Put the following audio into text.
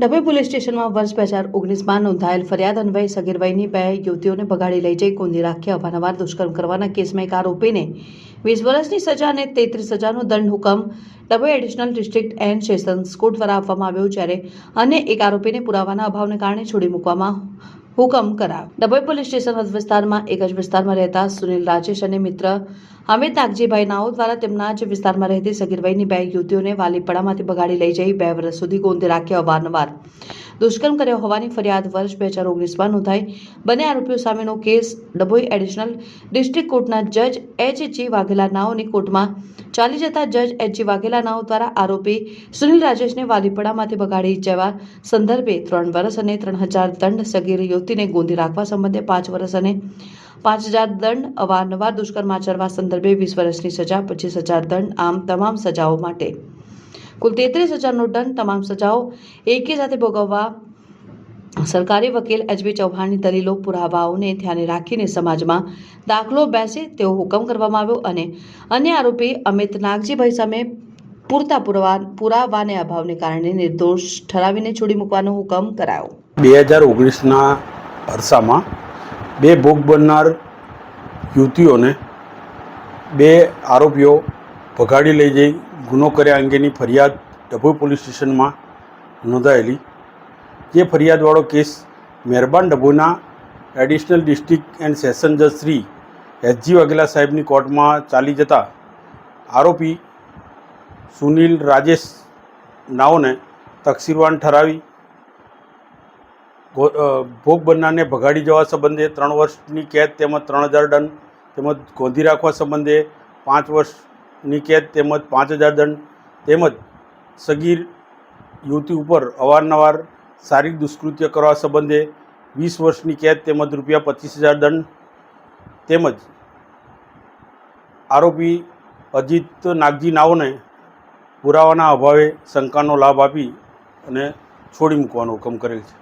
Dabhoi police સ્ટેશનમાં વર્ષ બે હજાર ઓગણીસમાં નોંધાયેલ ફરિયાદ અન્વયે સગીર વયની બે યુવતીઓને ભગાડી લઈ જઈ કોંદી રાખી અવારનવાર દુષ્કર્મ કરવાના કેસમાં એક આરોપીને વીસ વર્ષની સજા અને તેત્રીસ હજારનો દંડ હુકમ Dabhoi additional district and sessions court દ્વારા આપવામાં આવ્યો જ્યારે અન્ય એક આરોપીને પુરાવાના અભાવને કારણે છોડી મૂકવામાં હુકમ કરાયો. ડભોઈ પોલીસ સ્ટેશન હદ વિસ્તારમાં, એક જ વિસ્તારમાં રહેતા સુનિલ રાજેશ અને મિત્ર અમિત નાગજીભાઈ નાઓ દ્વારા તેમના જ વિસ્તારમાં રહેતી સગીરભાઈની બે યુવતીઓને વાલીપડામાંથી બગાડી લઈ જઈ બે વર્ષ સુધી ગોંદે રાખ્યા અવારનવાર. દુષ્કર્મ કર્યો હોવાની ફરિયાદ વર્ષ બે હજાર ઓગણીસમાં નોંધાઈ. બંને આરોપીઓ સામેનો કેસ ડભોઈ એડિશનલ ડિસ્ટ્રિક્ટ કોર્ટના જજ એચ જી વાઘેલા નાઓની કોર્ટમાં ચાલી જતા જજ એચ જી વાઘેલા નાઓ દ્વારા આરોપી સુનિલ રાજેશને વાલીપડામાંથી ભગાડી જવા સંદર્ભે ત્રણ વર્ષ અને ત્રણ હજાર દંડ સગીર યુવતીને ગોંધી રાખવા સંબંધે પાંચ વર્ષ અને પાંચ હજાર દંડ અવારનવાર દુષ્કર્મ આચરવા સંદર્ભે વીસ વર્ષની સજા, પચીસ હજાર દંડ આમ તમામ સજાઓ માટે કુલ તેત્રીસ હજારનો દંડ તમામ સજાઓ એકી સાથે ભોગવવા સરકારી વકીલ એચબી ચૌહાણની દલીલો, પુરાવાઓને ધ્યાને રાખીને સમાજમાં દાખલો બેસે તેવો હુકમ કરવામાં આવ્યો અને અન્ય આરોપી અમિત નાગજીભાઈ સામે પૂરતા પુરાવા, પુરાવાને અભાવને કારણે નિર્દોષ ઠરાવીને છોડી મૂકવાનો હુકમ કરાયો. બે હજાર ઓગણીસના અરસામાં બે ભોગ બનનાર યુવતીઓને બે આરોપીઓ ભગાડી લઈ જઈ ગુનો કર્યા અંગેની ફરિયાદ ડભોઈ પોલીસ સ્ટેશનમાં નોંધાયેલી. જે ફરિયાદવાળો કેસ મહેરબાન ડભોઈના એડિશનલ ડિસ્ટ્રિક્ટ એન્ડ સેશન જજ શ્રી એસજી વાઘેલા સાહેબની કોર્ટમાં ચાલી જતા આરોપી સુનિલ રાજેશ નાઓને તકસીરવાન ઠરાવી ભોગ બનનારને ભગાડી જવા સંબંધે ત્રણ વર્ષની કેદ તેમજ ત્રણ હજાર દંડ તેમજ ગોંધી રાખવા સંબંધે પાંચ વર્ષની કેદ તેમજ પાંચ હજાર દંડ તેમજ સગીર યુવતી ઉપર અવારનવાર શારીરિક દુષ્કૃત્ય કરવા સંબંધે વીસ વર્ષની કેદ તેમજ રૂપિયા પચીસ હજાર દંડ તેમજ આરોપી અજીત નાગજી નાઓને પુરાવાના અભાવે શંકાનો લાભ આપી અને છોડી મૂકવાનો હુકમ કરેલ છે.